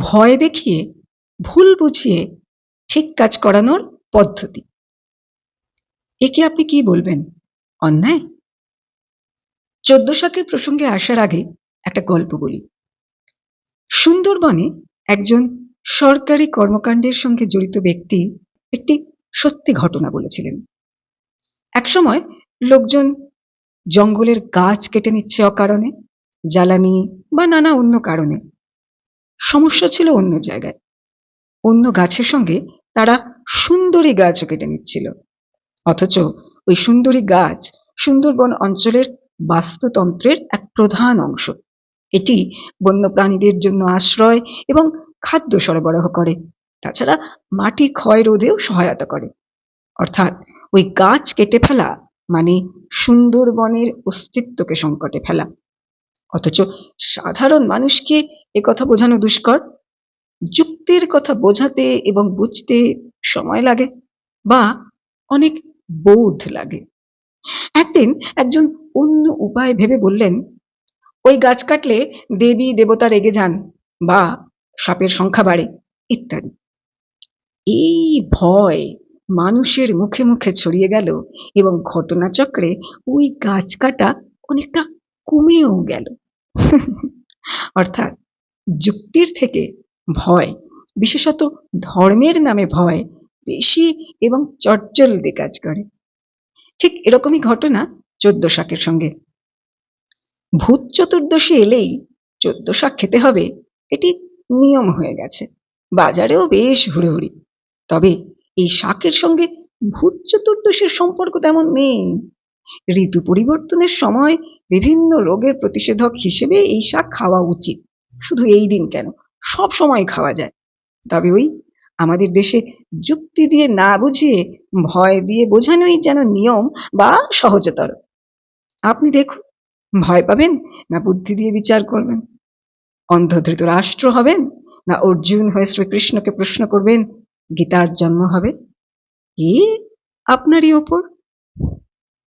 ভয় দেখিয়ে, ভুল বুঝিয়ে ঠিক কাজ করানোর পদ্ধতি। একে আপনি কি বলবেন? অন্যায়? চোদ্দ শাকের প্রসঙ্গে আসার আগে একটা গল্প বলি। সুন্দরবনে একজন সরকারি কর্মকাণ্ডের সঙ্গে জড়িত ব্যক্তি একটি সত্যি ঘটনা বলেছিলেন। একসময় লোকজন জঙ্গলের গাছ কেটে নিচ্ছে অকারণে, জ্বালানি বা নানা অন্য কারণে। সমস্যা ছিল অন্য জায়গায়। অন্য গাছের সঙ্গে তারা সুন্দরী গাছও কেটে নিচ্ছিল। অথচ ওই সুন্দরী গাছ সুন্দরবন অঞ্চলের বাস্তুতন্ত্রের এক প্রধান অংশ। এটি বন্যপ্রাণীদের জন্য আশ্রয় এবং খাদ্য সরবরাহ করে। তাছাড়া মাটি ক্ষয় রোধেও সহায়তা করে। অর্থাৎ ওই গাছ কেটে ফেলা মানে সুন্দরবনের অস্তিত্বকে সংকটে ফেলা। অথচ সাধারণ মানুষকে কথা বোঝানো দুষ্কর। যুক্তির কথা বোঝাতে এবং বুঝতে সময় লাগে বা অনেক বোধ লাগে। একদিন একজন অন্য উপায় ভেবে বললেন, ওই গাছ কাটলে দেবী দেবতা রেগে যান বা সাপের সংখ্যা বাড়ে, ইত্যাদি। এই ভয় মানুষের মুখে মুখে ছড়িয়ে গেল এবং ঘটনাচক্রে ওই গাছ কাটা অনেকটা কমেও গেল। অর্থাৎ যুক্তির থেকে ভয়, বিশেষত ধর্মের নামে ভয় বেশি এবং চটজলদি কাজ করে। ঠিক এরকমই ঘটনা চোদ্দ শাকের সঙ্গে। ভূত চতুর্দশী এলেই চোদ্দ শাক খেতে হবে, এটি নিয়ম হয়ে গেছে। বাজারেও বেশ হুড়োহুড়ি। তবে এই শাকের সঙ্গে ভূত চতুর্দশীর সম্পর্ক তেমন নেই। ঋতু পরিবর্তনের সময় বিভিন্ন রোগের প্রতিষেধক হিসেবে এই শাক খাওয়া উচিত। শুধু এই দিন কেন, সব সময় খাওয়া যায়। তবে ওই আমাদের দেশে যুক্তি দিয়ে না বুঝিয়ে ভয় দিয়ে বোঝানোই যেন নিয়ম বা সহজতর। আপনি দেখুন, ভয় পাবেন না বুদ্ধি দিয়ে বিচার করবেন, অন্ধধৃত রাষ্ট্র হবেন না অর্জুন হয়ে শ্রীকৃষ্ণকে প্রশ্ন করবেন, গীতার জন্ম হবে। এ আপনারই ওপর